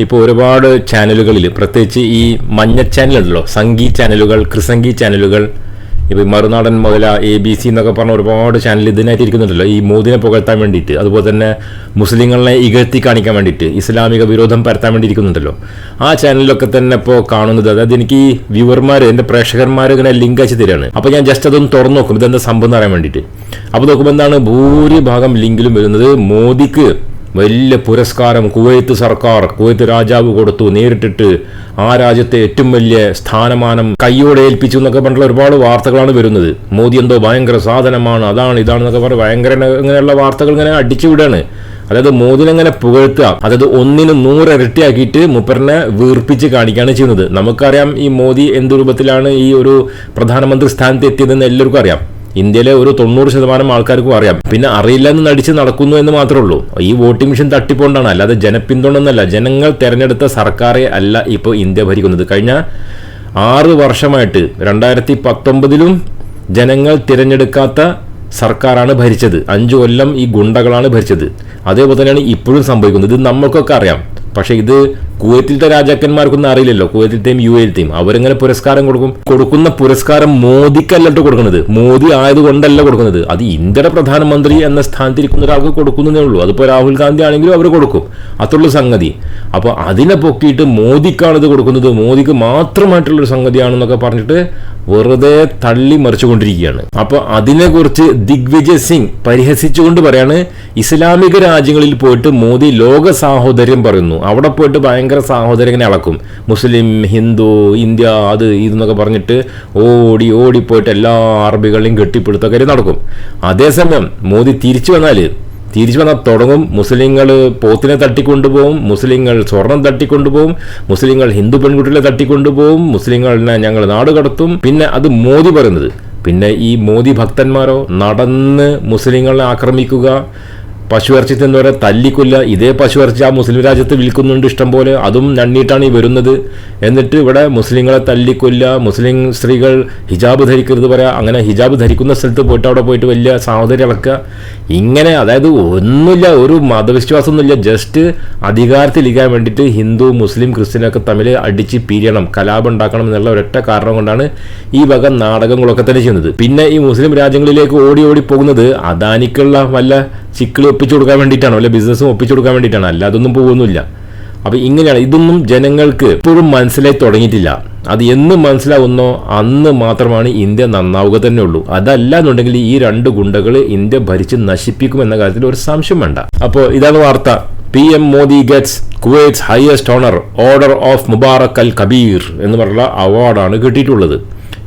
ഇപ്പോൾ ഒരുപാട് ചാനലുകളിൽ പ്രത്യേകിച്ച് ഈ മഞ്ഞ ചാനലുണ്ടല്ലോ സംഗീ ചാനലുകൾ ക്രിസംഗി ചാനലുകൾ ഇപ്പോൾ മറുനാടൻ മുതല എ ബി സി എന്നൊക്കെ പറഞ്ഞ ഒരുപാട് ചാനൽ ഇതിനായിട്ട് ഇരിക്കുന്നുണ്ടല്ലോ. ഈ മോദിനെ പുകഴ്ത്താൻ വേണ്ടിയിട്ട് അതുപോലെ തന്നെ മുസ്ലിങ്ങളെ ഇകഴ്ത്തി കാണിക്കാൻ വേണ്ടിയിട്ട് ഇസ്ലാമിക വിരോധം പരത്താൻ വേണ്ടി ഇരിക്കുന്നുണ്ടല്ലോ. ആ ചാനലിലൊക്കെ തന്നെ ഇപ്പോൾ കാണുന്നത് അതായത് എനിക്ക് ഈ വ്യൂവർമാർ എന്റെ പ്രേക്ഷകന്മാർ ഇങ്ങനെ ലിങ്ക് അയച്ചു തരികയാണ് അപ്പോൾ ഞാൻ ജസ്റ്റ് അതൊന്ന് തുറന്നു നോക്കും ഇതെന്താ സംഭവം എന്ന് അറിയാൻ വേണ്ടിയിട്ട്. അപ്പോൾ നോക്കുമ്പോൾ എന്താണ് ഭൂരിഭാഗം ലിങ്കിലും വരുന്നത് മോദിക്ക് വലിയ പുരസ്കാരം കുവൈത്ത് സർക്കാർ കുവൈത്ത് രാജാവ് കൊടുത്തു. നേരിട്ടിട്ട് ആ രാജ്യത്തെ ഏറ്റവും വലിയ സ്ഥാനമാനം കൈയോടെ ഏൽപ്പിച്ചു എന്നൊക്കെ പറഞ്ഞിട്ടുള്ള ഒരുപാട് വാർത്തകളാണ് വരുന്നത്. മോദി എന്തോ ഭയങ്കര സാധനമാണ് അതാണ് ഇതാണെന്നൊക്കെ പറഞ്ഞ് ഭയങ്കര ഇങ്ങനെയുള്ള വാർത്തകൾ ഇങ്ങനെ അടിച്ചു വിടാണ് അതായത് മോദിനെങ്ങനെ പുകഴ്ത്തുക അതായത് ഒന്നിന് നൂറ് ഇരട്ടിയാക്കിയിട്ട് മുപ്പറിനെ വീർപ്പിച്ച് കാണിക്കുകയാണ് ചെയ്യുന്നത്. നമുക്കറിയാം ഈ മോദി എന്ത് രൂപത്തിലാണ് ഈ ഒരു പ്രധാനമന്ത്രി സ്ഥാനത്ത് എത്തിയതെന്ന് എല്ലാവർക്കും അറിയാം. ഇന്ത്യയിലെ ഒരു തൊണ്ണൂറ് ശതമാനം ആൾക്കാർക്കും അറിയാം. പിന്നെ അറിയില്ല എന്ന് നടിച്ച് നടക്കുന്നു എന്ന് മാത്രമേ ഉള്ളൂ ഈ വോട്ടിംഗ് മെഷീൻ തട്ടിപ്പോണ്ടാണ്. അല്ലാതെ ജനപിന്തുണന്നല്ല ജനങ്ങൾ തെരഞ്ഞെടുത്ത സർക്കാരെ അല്ല ഇപ്പോൾ ഇന്ത്യ ഭരിക്കുന്നത്. കഴിഞ്ഞ ആറ് വർഷമായിട്ട് രണ്ടായിരത്തി പത്തൊമ്പതിലും ജനങ്ങൾ തിരഞ്ഞെടുക്കാത്ത സർക്കാരാണ് ഭരിച്ചത്. അഞ്ചു കൊല്ലം ഈ ഗുണ്ടകളാണ് ഭരിച്ചത്. അതേപോലെ തന്നെയാണ് ഇപ്പോഴും സംഭവിക്കുന്നത്. ഇത് നമ്മൾക്കൊക്കെ അറിയാം. പക്ഷേ ഇത് കുവൈറ്റിലത്തെ രാജാക്കന്മാർക്കൊന്നും അറിയില്ലല്ലോ. കുവൈറ്റിലത്തെയും യു എയിലത്തെയും അവരെങ്ങനെ പുരസ്കാരം കൊടുക്കും. കൊടുക്കുന്ന പുരസ്കാരം മോദിക്കല്ലോ കൊടുക്കുന്നത്. മോദി ആയതുകൊണ്ടല്ല കൊടുക്കുന്നത്. അത് ഇന്ത്യയുടെ പ്രധാനമന്ത്രി എന്ന സ്ഥാനത്തിരിക്കുന്ന ഒരാൾക്ക് കൊടുക്കുന്നതേ ഉള്ളൂ. അതിപ്പോൾ രാഹുൽ ഗാന്ധി ആണെങ്കിലും അവർ കൊടുക്കും. അത്രയുള്ള സംഗതി. അപ്പോൾ അതിനെ പൊക്കിയിട്ട് മോദിക്കാണ് ഇത് കൊടുക്കുന്നത്. മോദിക്ക് മാത്രമായിട്ടുള്ളൊരു സംഗതിയാണെന്നൊക്കെ പറഞ്ഞിട്ട് വെറുതെ തള്ളി മറിച്ചുകൊണ്ടിരിക്കുകയാണ്. അപ്പോൾ അതിനെക്കുറിച്ച് ദിഗ്വിജയ് സിംഗ് പരിഹസിച്ചുകൊണ്ട് പറയാണ് ഇസ്ലാമിക രാജ്യങ്ങളിൽ പോയിട്ട് മോദി ലോക സാഹോദര്യം പറയുന്നു. അവിടെ പോയിട്ട് ഭയങ്കര സാഹോദര്യം ഇങ്ങനെ അളക്കും. മുസ്ലിം ഹിന്ദു ഇന്ത്യ അത് ഇതെന്നൊക്കെ പറഞ്ഞിട്ട് ഓടി ഓടിപ്പോയിട്ട് എല്ലാ അറബികളെയും കെട്ടിപ്പിടുത്തൊക്കെ നടക്കും. അതേസമയം മോദി തിരിച്ചു വന്നാൽ തിരിച്ചു വന്നാൽ തുടങ്ങും. മുസ്ലിങ്ങൾ പോത്തിനെ തട്ടിക്കൊണ്ടുപോകും മുസ്ലിങ്ങൾ സ്വർണം തട്ടിക്കൊണ്ടുപോകും മുസ്ലിങ്ങൾ ഹിന്ദു പെൺകുട്ടികളെ തട്ടിക്കൊണ്ടുപോകും മുസ്ലിങ്ങളിനെ ഞങ്ങൾ നാട് കടത്തും. പിന്നെ അത് മോദി പറയുന്നത്. പിന്നെ ഈ മോദി ഭക്തന്മാരോ നടന്ന് മുസ്ലിങ്ങളെ ആക്രമിക്കുക പശുവിറച്ചി തിന്നവരെ തല്ലിക്കൊല്ല ഇതേ പശുവിറച്ചി ആ മുസ്ലിം രാജ്യത്ത് വിൽക്കുന്നുണ്ട് ഇഷ്ടംപോലെ. അതും നണ്ണിയിട്ടാണ് ഈ വരുന്നത്. എന്നിട്ട് ഇവിടെ മുസ്ലിങ്ങളെ തല്ലിക്കൊല്ല മുസ്ലിം സ്ത്രീകൾ ഹിജാബ് ധരിക്കരുത് പറയാ. അങ്ങനെ ഹിജാബ് ധരിക്കുന്ന സ്ഥലത്ത് പോയിട്ട് അവിടെ പോയിട്ട് വലിയ സാഹോദര്യം ഇളക്കുക. ഇങ്ങനെ അതായത് ഒന്നുമില്ല ഒരു മതവിശ്വാസമൊന്നുമില്ല. ജസ്റ്റ് അധികാരത്തിലിരിക്കാൻ വേണ്ടിയിട്ട് ഹിന്ദു മുസ്ലിം ക്രിസ്ത്യനൊക്കെ തമ്മിൽ അടിച്ച് പിരിയണം കലാപം ഉണ്ടാക്കണം എന്നുള്ള ഒരൊറ്റ കാരണം കൊണ്ടാണ് ഈ വക നാടകങ്ങളൊക്കെ തന്നെ ചെയ്യുന്നത്. പിന്നെ ഈ മുസ്ലിം രാജ്യങ്ങളിലേക്ക് ഓടി ഓടി പോകുന്നത് അദാനിക്കുള്ള വല്ല ചിക്കിൾ ഒപ്പിച്ചു കൊടുക്കാൻ വേണ്ടിയിട്ടാണ്? അല്ലെ ബിസിനസ്സും ഒപ്പിച്ചു കൊടുക്കാൻ വേണ്ടിയിട്ടാണ്? അല്ല അതൊന്നും പോകുന്നില്ല അപ്പോൾ ഇങ്ങനെയാണ്. ഇതൊന്നും ജനങ്ങൾക്ക് ഇപ്പോഴും മനസ്സിലായി തുടങ്ങിയിട്ടില്ല. അത് എന്ന് മനസ്സിലാവുന്നോ അന്ന് മാത്രമാണ് ഇന്ത്യ നന്നാവുക തന്നെ ഉള്ളൂ. അതല്ല എന്നുണ്ടെങ്കിൽ ഈ രണ്ട് ഗുണ്ടകൾ ഇന്ത്യ ഭരിച്ച് നശിപ്പിക്കുമെന്ന കാര്യത്തിൽ ഒരു സംശയം വേണ്ട. അപ്പോൾ ഇതാണ് വാർത്ത. P M Modi gets Kuwait's highest honour order of Mubarak Al Kabeer എന്ന് പറഞ്ഞുള്ള അവാർഡാണ് കിട്ടിയിട്ടുള്ളത്.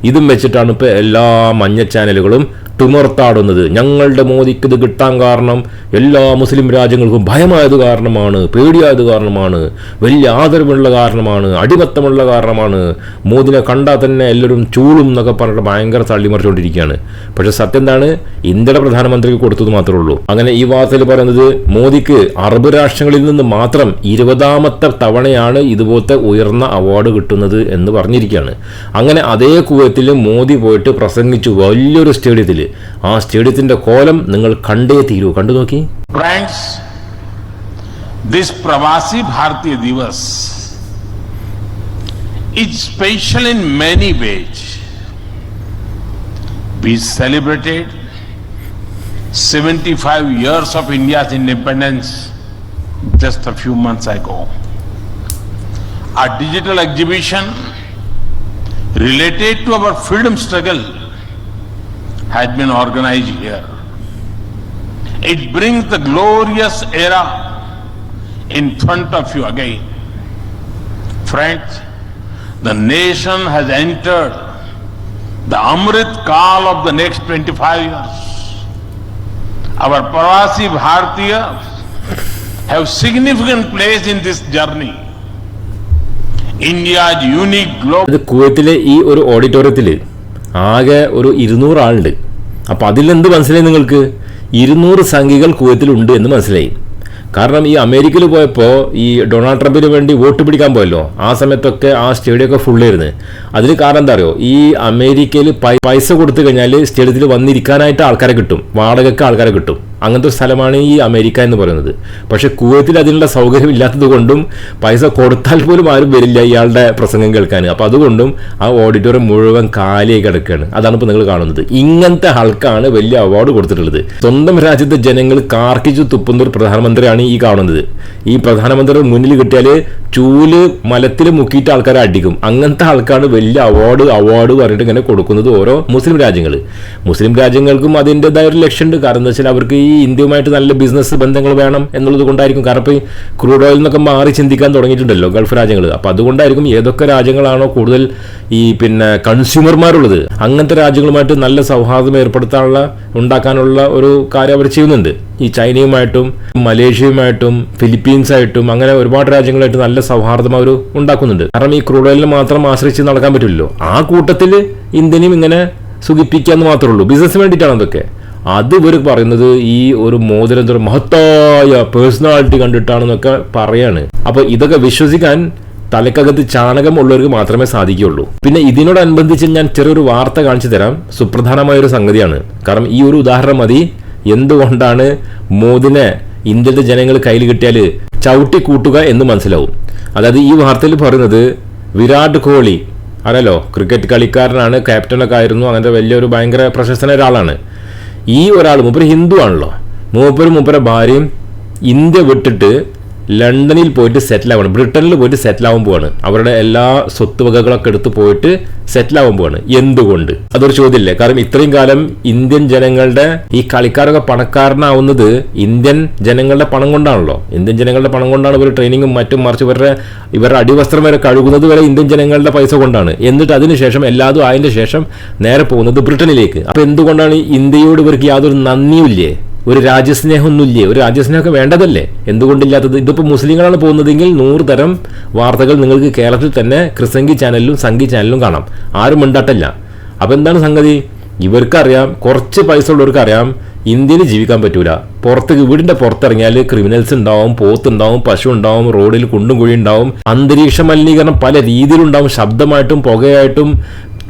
ഇതും വെച്ചിട്ടാണ് ഇപ്പോൾ എല്ലാ മഞ്ഞ ചാനലുകളും തിമർത്താടുന്നത് ഞങ്ങളുടെ മോദിക്ക് ഇത് കിട്ടാൻ കാരണം എല്ലാ മുസ്ലിം രാജ്യങ്ങൾക്കും ഭയമായത് കാരണമാണ് പേടിയായത് കാരണമാണ് വലിയ ആദരവുള്ള കാരണമാണ് അടിമത്തമുള്ള കാരണമാണ്. മോദിനെ കണ്ടാൽ തന്നെ എല്ലാവരും ചൂളും എന്നൊക്കെ പറഞ്ഞിട്ട് ഭയങ്കര തള്ളിമറിച്ചുകൊണ്ടിരിക്കുകയാണ്. പക്ഷെ സത്യം എന്താണ്? ഇന്ത്യയുടെ പ്രധാനമന്ത്രിക്ക് കൊടുത്തത് മാത്രമേ ഉള്ളൂ. അങ്ങനെ ഈ വാർത്തയിൽ പറയുന്നത് മോദിക്ക് അറബ് രാഷ്ട്രങ്ങളിൽ നിന്ന് മാത്രം ഇരുപതാമത്തെ തവണയാണ് ഇതുപോലത്തെ ഉയർന്ന അവാർഡ് കിട്ടുന്നത് എന്ന് പറഞ്ഞിരിക്കുകയാണ്. അങ്ങനെ അതേ കുവത്തിൽ മോദി പോയിട്ട് പ്രസംഗിച്ചു. വലിയൊരു സ്റ്റേഡിയത്തിൽ. സ്റ്റേഡിയത്തിൽ ആ സ്റ്റേഡിയത്തിന്റെ കോലം നിങ്ങൾ കണ്ടേ തീരൂ കണ്ടു നോക്കി friends this Pravasi Bharatiya Divas is special in many ways. We celebrated 75 years of India's independence just a few months ago. Our digital exhibition related to our freedom struggle has been organized here. It brings the glorious era in front of you again. Friends, the nation has entered the Amrit Kal of the next 25 years. Our Parasi Bhartiya have significant place in this journey. Unique global ഇത് കുവൈത്തിലെ ഈ ഒരു ഓഡിറ്റോറിയത്തിൽ ആകെ ഒരു ഇരുന്നൂറ് ആളുണ്ട് അപ്പോൾ അതിലെന്ത് മനസ്സിലായി നിങ്ങൾക്ക്? ഇരുന്നൂറ് സംഖ്യകൾ കുവൈത്തിലുണ്ട് എന്ന് മനസ്സിലായി. കാരണം ഈ അമേരിക്കയിൽ പോയപ്പോൾ ഈ ഡൊണാൾഡ് ട്രംപിന് വേണ്ടി വോട്ട് പിടിക്കാൻ പോയല്ലോ. ആ സമയത്തൊക്കെ ആ സ്റ്റേഡിയമൊക്കെ ഫുള്ളായിരുന്നു അതിന് കാരണം എന്താ അറിയോ? ഈ അമേരിക്കയിൽ പൈസ കൊടുത്തു കഴിഞ്ഞാൽ സ്റ്റേഡിയത്തിൽ വന്നിരിക്കാനായിട്ട് ആൾക്കാരെ കിട്ടും. വാടകയ്ക്ക് ആൾക്കാരെ കിട്ടും. അങ്ങനത്തെ ഒരു സ്ഥലമാണ് ഈ അമേരിക്ക എന്ന് പറയുന്നത്. പക്ഷേ കുവൈത്തിൽ അതിനുള്ള സൗകര്യം ഇല്ലാത്തത് കൊണ്ടും പൈസ കൊടുത്താൽ പോലും ആരും വരില്ല ഇയാളുടെ പ്രസംഗം കേൾക്കാൻ. അപ്പോൾ അതുകൊണ്ടും ആ ഓഡിറ്റോറിയം മുഴുവൻ കാലിയായി കിടക്കുകയാണ്. അതാണ് ഇപ്പോൾ നിങ്ങൾ കാണുന്നത്. ഇങ്ങനത്തെ ആൾക്കാണ് വലിയ അവാർഡ് കൊടുത്തിട്ടുള്ളത്. സ്വന്തം രാജ്യത്തെ ജനങ്ങൾ കാർക്കിച്ചു തുപ്പുന്ന ഒരു പ്രധാനമന്ത്രിയാണ് ഈ കാണുന്നത്. ഈ പ്രധാനമന്ത്രി മുന്നിൽ കിട്ടിയാൽ ചൂൽ മലത്തിൽ മുക്കിയിട്ട് ആൾക്കാരെ അടിക്കും. അങ്ങനത്തെ ആൾക്കാണ് വലിയ അവാർഡ് അവാർഡ് പറഞ്ഞിട്ട് ഇങ്ങനെ കൊടുക്കുന്നത് ഓരോ മുസ്ലിം രാജ്യങ്ങൾ മുസ്ലിം രാജ്യങ്ങൾക്കും അതിന്റെതായ ഒരു ലക്ഷ്യമുണ്ട്. കാരണം എന്താ വെച്ചാൽ അവർക്ക് ഈ ഇന്ത്യയുമായിട്ട് നല്ല ബിസിനസ് ബന്ധങ്ങൾ വേണം എന്നുള്ളത് കൊണ്ടായിരിക്കും. കാരണം ഇപ്പോൾ ഈ ക്രൂഡ് ഓയിൽ നിന്നൊക്കെ മാറി ചിന്തിക്കാൻ തുടങ്ങിയിട്ടുണ്ടല്ലോ ഗൾഫ് രാജ്യങ്ങൾ അപ്പോൾ അതുകൊണ്ടായിരിക്കും ഏതൊക്കെ രാജ്യങ്ങളാണോ കൂടുതൽ ഈ പിന്നെ കൺസ്യൂമർമാരുള്ളത് അങ്ങനത്തെ രാജ്യങ്ങളുമായിട്ട് നല്ല സൗഹാർദ്ദം ഏർപ്പെടുത്താനുള്ള ഉണ്ടാക്കാനുള്ള ഒരു കാര്യം അവർ ചെയ്യുന്നുണ്ട്. ഈ ചൈനയുമായിട്ടും മലേഷ്യയുമായിട്ടും ഫിലിപ്പീൻസായിട്ടും അങ്ങനെ ഒരുപാട് രാജ്യങ്ങളായിട്ട് നല്ല സൗഹാർദ്ദം അവർ ഉണ്ടാക്കുന്നുണ്ട്. കാരണം ഈ ക്രൂഡ് ഓയിലിനെ മാത്രം ആശ്രയിച്ച് നടക്കാൻ പറ്റില്ലല്ലോ. ആ കൂട്ടത്തിൽ ഇന്ത്യനും ഇങ്ങനെ സുഖിപ്പിക്കാന്ന് മാത്രമേ ഉള്ളൂ. ബിസിനസ് വേണ്ടിയിട്ടാണ് അതൊക്കെ. അത് ഇവർ പറയുന്നത് ഈ ഒരു മോതിരം ഒരു മഹത്തായ പേഴ്സണാലിറ്റി കണ്ടിട്ടാണെന്നൊക്കെ പറയാണ്. അപ്പൊ ഇതൊക്കെ വിശ്വസിക്കാൻ തലക്കകത്ത് ചാണകം ഉള്ളവർക്ക് മാത്രമേ സാധിക്കുകയുള്ളൂ. പിന്നെ ഇതിനോടനുബന്ധിച്ച് ഞാൻ ചെറിയൊരു വാർത്ത കാണിച്ചു തരാം. സുപ്രധാനമായ ഒരു സംഗതിയാണ്. കാരണം ഈ ഒരു ഉദാഹരണം മതി. എന്തുകൊണ്ടാണ് മോദിനെ ഇന്ത്യയിലെ ജനങ്ങൾ കയ്യിൽ കിട്ടിയാൽ ചവിട്ടി കൂട്ടുക എന്ന് മനസ്സിലാവും. അതായത് ഈ വാർത്തയിൽ പറയുന്നത് വിരാട് കോഹ്ലി അറിയാലോ ക്രിക്കറ്റ് കളിക്കാരനാണ് ക്യാപ്റ്റനൊക്കെ ആയിരുന്നു അങ്ങനത്തെ വലിയൊരു ഭയങ്കര പ്രശസ്തനായ ഒരാളാണ്. ഈ ഒരാൾ മൂപ്പര് ഹിന്ദു ആണല്ലോ മൂപ്പര് മൂപ്പര ഭാര്യയും ഇന്ത്യ വിട്ടിട്ട് ലണ്ടനിൽ പോയിട്ട് സെറ്റിൽ ആവണം. ബ്രിട്ടനിൽ പോയിട്ട് സെറ്റിൽ ആവാൻ പോവാണ്. അവരുടെ എല്ലാ സ്വത്തുവകകളൊക്കെ എടുത്ത് പോയിട്ട് സെറ്റിൽ ആവാൻ പോവാണ്. എന്തുകൊണ്ട്? അതൊരു ചോദ്യമില്ലേ കാരണം ഇത്രയും കാലം ഇന്ത്യൻ ജനങ്ങളുടെ ഈ കളിക്കാരൊക്കെ പണക്കാരനാവുന്നത് ഇന്ത്യൻ ജനങ്ങളുടെ പണം കൊണ്ടാണല്ലോ. ഇന്ത്യൻ ജനങ്ങളുടെ പണം കൊണ്ടാണ് ഇവർ ട്രെയിനിങ്ങും മറ്റും മറിച്ച് ഇവരുടെ ഇവരുടെ അടിവസ്ത്രം വരെ കഴുകുന്നത് വരെ ഇന്ത്യൻ ജനങ്ങളുടെ പൈസ കൊണ്ടാണ്. എന്നിട്ട് അതിനുശേഷം എല്ലാതും ആയതിനു ശേഷം നേരെ പോകുന്നത് ബ്രിട്ടനിലേക്ക്. അപ്പൊ എന്തുകൊണ്ടാണ് ഇന്ത്യയോട് ഇവർക്ക് യാതൊരു നന്ദിയുമില്ലേ? ഒരു രാജ്യസ്നേഹമൊന്നുമില്ലേ? ഒരു രാജ്യസ്നേഹമൊക്കെ വേണ്ടതല്ലേ? എന്തുകൊണ്ടില്ലാത്തത്? ഇതിപ്പോൾ മുസ്ലിങ്ങളാണ് പോകുന്നതെങ്കിൽ നൂറ് തരം വാർത്തകൾ നിങ്ങൾക്ക് കേരളത്തിൽ തന്നെ ക്രിസംഗി ചാനലിലും സംഗി ചാനലിലും കാണാം. ആരും മിണ്ടാട്ടല്ല. അപ്പോൾ എന്താണ് സംഗതി? ഇവർക്കറിയാം കുറച്ച് പൈസ ഉള്ളവർക്കറിയാം ഇന്ത്യയിൽ ജീവിക്കാൻ പറ്റൂല. പുറത്ത് വീടിന്റെ പുറത്തിറങ്ങിയാൽ ക്രിമിനൽസ് ഉണ്ടാവും പോത്ത് ഉണ്ടാവും പശു ഉണ്ടാവും റോഡിൽ കുണ്ടും കുഴി ഉണ്ടാവും. അന്തരീക്ഷ മലിനീകരണം പല രീതിയിലുണ്ടാവും. ശബ്ദമായിട്ടും പുകയായിട്ടും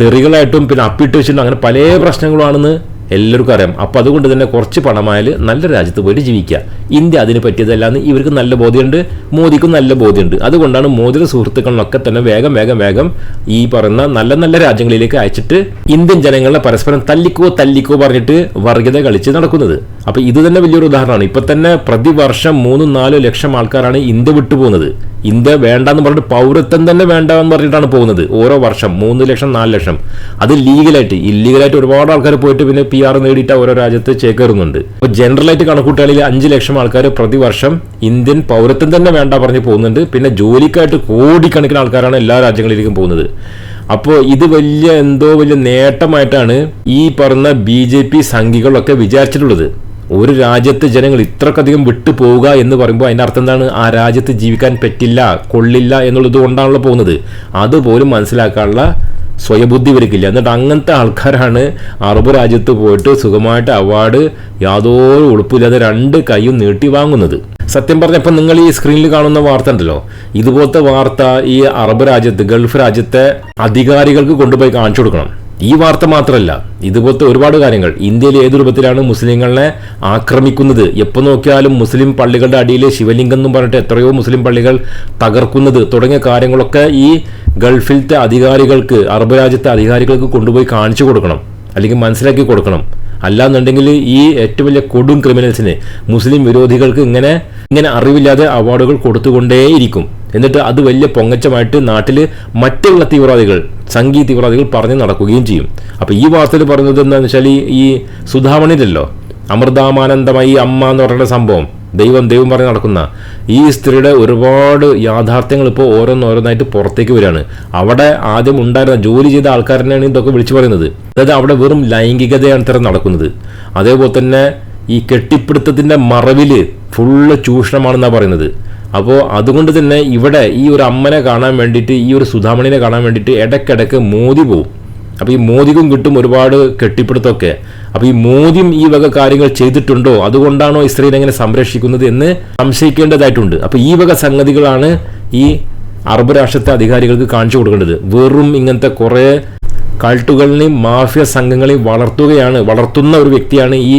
തെറികളായിട്ടും പിന്നെ അപ്പിട്ട് വെച്ചിട്ടും അങ്ങനെ പല പ്രശ്നങ്ങളുമാണെന്ന് എല്ലാവർക്കും അറിയാം. അപ്പോൾ അതുകൊണ്ട് തന്നെ കുറച്ച് പണമായാൽ നല്ല രാജ്യത്ത് പോയിട്ട് ജീവിക്കുക. ഇന്ത്യ അതിന് പറ്റിയതല്ലാന്ന് ഇവർക്ക് നല്ല ബോധ്യമുണ്ട് മോദിക്കും നല്ല ബോധ്യമുണ്ട്. അതുകൊണ്ടാണ് മോദിയുടെ സുഹൃത്തുക്കളിലൊക്കെ തന്നെ വേഗം വേഗം വേഗം ഈ പറയുന്ന നല്ല നല്ല രാജ്യങ്ങളിലേക്ക് അയച്ചിട്ട് ഇന്ത്യൻ ജനങ്ങളെ പരസ്പരം തല്ലിക്കോ തല്ലിക്കോ പറഞ്ഞിട്ട് വർഗീയത കളിച്ച് നടക്കുന്നത്. അപ്പോൾ ഇത് തന്നെ വലിയൊരു ഉദാഹരണമാണ്. ഇപ്പൊ തന്നെ പ്രതിവർഷം മൂന്നും നാലോ ലക്ഷം ആൾക്കാരാണ് ഇന്ത്യ വിട്ടുപോകുന്നത്. ഇന്ത്യ വേണ്ടെന്ന് പറഞ്ഞിട്ട് പൗരത്വം തന്നെ വേണ്ട എന്ന് പറഞ്ഞിട്ടാണ് പോകുന്നത്. ഓരോ വർഷം മൂന്ന് ലക്ഷം നാല് ലക്ഷം. അത് ലീഗലായിട്ട് ഇല്ലീഗലായിട്ട് ഒരുപാട് ആൾക്കാർ പോയിട്ട് പിന്നെ പി ആർ നേടിയിട്ട് ഓരോ രാജ്യത്ത് ചേക്കേറുന്നുണ്ട്. അപ്പോൾ ജനറലായിട്ട് കണക്കൂട്ടുകളിൽ അഞ്ച് ലക്ഷം ആൾക്കാർ പ്രതിവർഷം ഇന്ത്യൻ പൗരത്വം തന്നെ വേണ്ട പറഞ്ഞ് പോകുന്നുണ്ട്. പിന്നെ ജോലിക്കായിട്ട് കോടിക്കണക്കിന് ആൾക്കാരാണ് എല്ലാ രാജ്യങ്ങളിലേക്കും പോകുന്നത്. അപ്പോൾ ഇത് വലിയ എന്തോ വലിയ നേട്ടമായിട്ടാണ് ഈ പറഞ്ഞ ബി ജെ പി സംഘികളൊക്കെ വിചാരിച്ചിട്ടുള്ളത്. ഒരു രാജ്യത്ത് ജനങ്ങൾ ഇത്രക്കധികം വിട്ടു പോവുക എന്ന് പറയുമ്പോൾ അതിന്റെ അർത്ഥം എന്താണ്? ആ രാജ്യത്ത് ജീവിക്കാൻ പറ്റില്ല കൊള്ളില്ല എന്നുള്ളത് കൊണ്ടാണല്ലോ പോകുന്നത്. അതുപോലും മനസ്സിലാക്കാനുള്ള സ്വയബുദ്ധി ഇവർക്കില്ല. എന്നിട്ട് അങ്ങനത്തെ ആൾക്കാരാണ് അറബ് രാജ്യത്ത് പോയിട്ട് സുഖമായിട്ട് അവാർഡ് യാതൊരു ഉളുപ്പില്ലാതെ രണ്ട് കൈയും നീട്ടി വാങ്ങുന്നത്. സത്യം പറഞ്ഞപ്പോൾ നിങ്ങൾ ഈ സ്ക്രീനിൽ കാണുന്ന വാർത്ത ഉണ്ടല്ലോ. ഇതുപോലത്തെ വാർത്ത ഈ അറബ് രാജ്യത്ത് ഗൾഫ് രാജ്യത്തെ അധികാരികൾക്ക് കൊണ്ടുപോയി കാണിച്ചു കൊടുക്കണം. ഈ വാർത്ത മാത്രമല്ല ഇതുപോലത്തെ ഒരുപാട് കാര്യങ്ങൾ. ഇന്ത്യയിൽ ഏത് രൂപത്തിലാണ് മുസ്ലിങ്ങളെ ആക്രമിക്കുന്നത്? എപ്പോൾ നോക്കിയാലും മുസ്ലിം പള്ളികളുടെ അടിയിൽ ശിവലിംഗം എന്നും പറഞ്ഞിട്ട് എത്രയോ മുസ്ലിം പള്ളികൾ തകർക്കുന്നത് തുടങ്ങിയ കാര്യങ്ങളൊക്കെ ഈ ഗൾഫിലത്തെ അധികാരികൾക്ക് അറബ് രാജ്യത്തെ അധികാരികൾക്ക് കൊണ്ടുപോയി കാണിച്ചു കൊടുക്കണം. അല്ലെങ്കിൽ മനസ്സിലാക്കി കൊടുക്കണം. അല്ലാന്നുണ്ടെങ്കിൽ ഈ ഏറ്റവും വലിയ കൊടും ക്രിമിനൽസിന് മുസ്ലിം വിരോധികൾക്ക് ഇങ്ങനെ ഇങ്ങനെ അറിവില്ലാതെ അവാർഡുകൾ കൊടുത്തുകൊണ്ടേയിരിക്കും. എന്നിട്ട് അത് വലിയ പൊങ്ങച്ചമായിട്ട് നാട്ടിൽ മറ്റുള്ള തീവ്രവാദികൾ സംഘീയ തീവ്രവാദികൾ പറഞ്ഞ് നടക്കുകയും ചെയ്യും. അപ്പോൾ ഈ വാർത്തയിൽ പറയുന്നത് എന്താണെന്ന് വെച്ചാൽ ഈ- സുധാമണിയിലല്ലോ? അമൃതാമാനന്ദമായി അമ്മ എന്ന് പറയുന്ന സംഭവം. ദൈവം ദൈവം പറഞ്ഞ് നടക്കുന്ന. ഈ സ്ത്രീയുടെ ഒരുപാട് യാഥാർത്ഥ്യങ്ങൾ ഇപ്പോൾ ഓരോന്നോരോന്നായിട്ട് പുറത്തേക്ക് വരികയാണ്. അവിടെ ആദ്യം ഉണ്ടായിരുന്ന ജോലി ചെയ്ത ആൾക്കാരനെയാണ് ഇതൊക്കെ വിളിച്ചു പറയുന്നത്. അതായത് അവിടെ വെറും ലൈംഗികതയാണ് ഇത്ര നടക്കുന്നത്. അതേപോലെ തന്നെ ഈ കെട്ടിപ്പിടുത്തത്തിന്റെ മറവിൽ ഫുള്ള് ചൂഷണമാണെന്നാണ് പറയുന്നത്. അപ്പോൾ അതുകൊണ്ട് തന്നെ ഇവിടെ ഈ ഒരു അമ്മനെ കാണാൻ വേണ്ടിയിട്ട് ഈ ഒരു സുധാമണിനെ കാണാൻ വേണ്ടിയിട്ട് ഇടയ്ക്കിടയ്ക്ക് മോദി പോവും. അപ്പോൾ ഈ മോദിക്കും കിട്ടും ഒരുപാട് കെട്ടിപ്പിടുത്തമൊക്കെ അപ്പോൾ ഈ മോദിയും ഈ വക കാര്യങ്ങൾ ചെയ്തിട്ടുണ്ടോ? അതുകൊണ്ടാണോ സ്ത്രീനെ എങ്ങനെ സംരക്ഷിക്കുന്നത് എന്ന് സംശയിക്കേണ്ടതായിട്ടുണ്ട്. അപ്പോൾ ഈ വക സംഗതികളാണ് ഈ അറബ് രാഷ്ട്രത്തെ അധികാരികൾക്ക് കാണിച്ചു കൊടുക്കേണ്ടത്. വെറും ഇങ്ങനത്തെ കുറേ കൾട്ടുകളിനെയും മാഫിയ സംഘങ്ങളെയും വളർത്തുകയാണ് വളർത്തുന്ന ഒരു വ്യക്തിയാണ് ഈ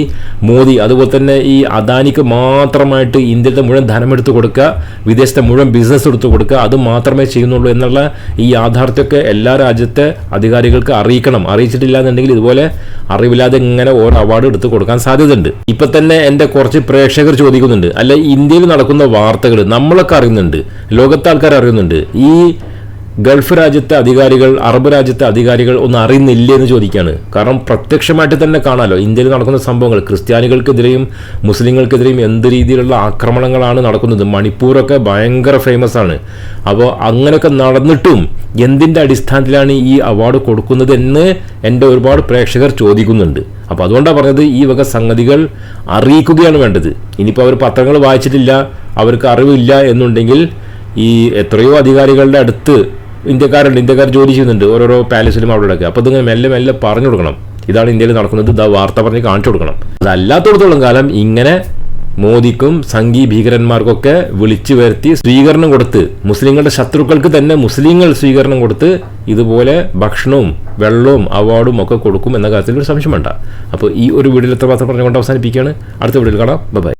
മോദി. അതുപോലെ തന്നെ ഈ അദാനിക്ക് മാത്രമായിട്ട് ഇന്ത്യത്തെ മുഴുവൻ ധനമെടുത്ത് കൊടുക്കുക വിദേശത്തെ മുഴുവൻ ബിസിനസ് എടുത്തു കൊടുക്കുക അത് മാത്രമേ ചെയ്യുന്നുള്ളൂ എന്നുള്ള ഈ യാഥാർത്ഥ്യമൊക്കെ എല്ലാ രാജ്യത്തെ അധികാരികൾക്ക് അറിയിക്കണം. അറിയിച്ചിട്ടില്ല എന്നുണ്ടെങ്കിൽ ഇതുപോലെ അറിവില്ലാതെ ഇങ്ങനെ ഓരോ അവാർഡ് എടുത്തു കൊടുക്കാൻ സാധ്യതയുണ്ട്. ഇപ്പം തന്നെ എന്റെ കുറച്ച് പ്രേക്ഷകർ ചോദിക്കുന്നുണ്ട്. അല്ല ഇന്ത്യയിൽ നടക്കുന്ന വാർത്തകൾ നമ്മളൊക്കെ അറിയുന്നുണ്ട്. ലോകത്താൾക്കാർ അറിയുന്നുണ്ട്. ഈ ഗൾഫ് രാജ്യത്തെ അധികാരികൾ അറബ് രാജ്യത്തെ അധികാരികൾ ഒന്നും അറിയുന്നില്ലേ എന്ന് ചോദിക്കുകയാണ് കാരണം പ്രത്യക്ഷമായിട്ട് തന്നെ കാണാമല്ലോ ഇന്ത്യയിൽ നടക്കുന്ന സംഭവങ്ങൾ ക്രിസ്ത്യാനികൾക്കെതിരെയും മുസ്ലിങ്ങൾക്കെതിരെയും എന്ത് രീതിയിലുള്ള ആക്രമണങ്ങളാണ് നടക്കുന്നത്. മണിപ്പൂരൊക്കെ ഭയങ്കര ഫേമസ് ആണ്. അപ്പോൾ അങ്ങനെയൊക്കെ നടന്നിട്ടും എന്തിന്റെ അടിസ്ഥാനത്തിലാണ് ഈ അവാർഡ് കൊടുക്കുന്നത് എന്ന് എന്റെ ഒരുപാട് പ്രേക്ഷകർ ചോദിക്കുന്നുണ്ട്. അപ്പോൾ അതുകൊണ്ടാണ് പറഞ്ഞത് ഈ വക സംഗതികൾ അറിയിക്കുകയാണ് വേണ്ടത്. ഇനിയിപ്പോൾ അവർ പത്രങ്ങൾ വായിച്ചിട്ടില്ല അവർക്ക് അറിവില്ല എന്നുണ്ടെങ്കിൽ ഈ എത്രയോ അധികാരികളുടെ അടുത്ത് ഇന്ത്യക്കാരുണ്ട് ഇന്ത്യക്കാർ ജോലി ചെയ്യുന്നുണ്ട് ഓരോരോ പാലസിലും അവിടെ ഇടയ്ക്ക് അപ്പോൾ ഇതിങ്ങനെ മെല്ലെ മെല്ലെ പറഞ്ഞു കൊടുക്കണം. ഇതാണ് ഇന്ത്യയിൽ നടക്കുന്നത് ഇതാ വാർത്ത പറഞ്ഞ് കാണിച്ചു കൊടുക്കണം. അതല്ലാത്തടത്തോളം കാലം ഇങ്ങനെ മോദിക്കും സംഘി ഭീകരന്മാർക്കൊക്കെ വിളിച്ചു വരുത്തി സ്വീകരണം കൊടുത്ത് മുസ്ലിങ്ങളുടെ ശത്രുക്കൾക്ക് തന്നെ മുസ്ലിങ്ങൾ സ്വീകരണം കൊടുത്ത് ഇതുപോലെ ഭക്ഷണവും വെള്ളവും അവാർഡും ഒക്കെ കൊടുക്കും എന്ന കാര്യത്തിൽ ഒരു സംശയം വേണ്ട. അപ്പോൾ ഈ ഒരു വീഡിയോയിൽ എത്ര മാത്രം പറഞ്ഞുകൊണ്ട് അവസാനിപ്പിക്കുകയാണ്. അടുത്ത വീഡിയോയിൽ കാണാം. ബൈ.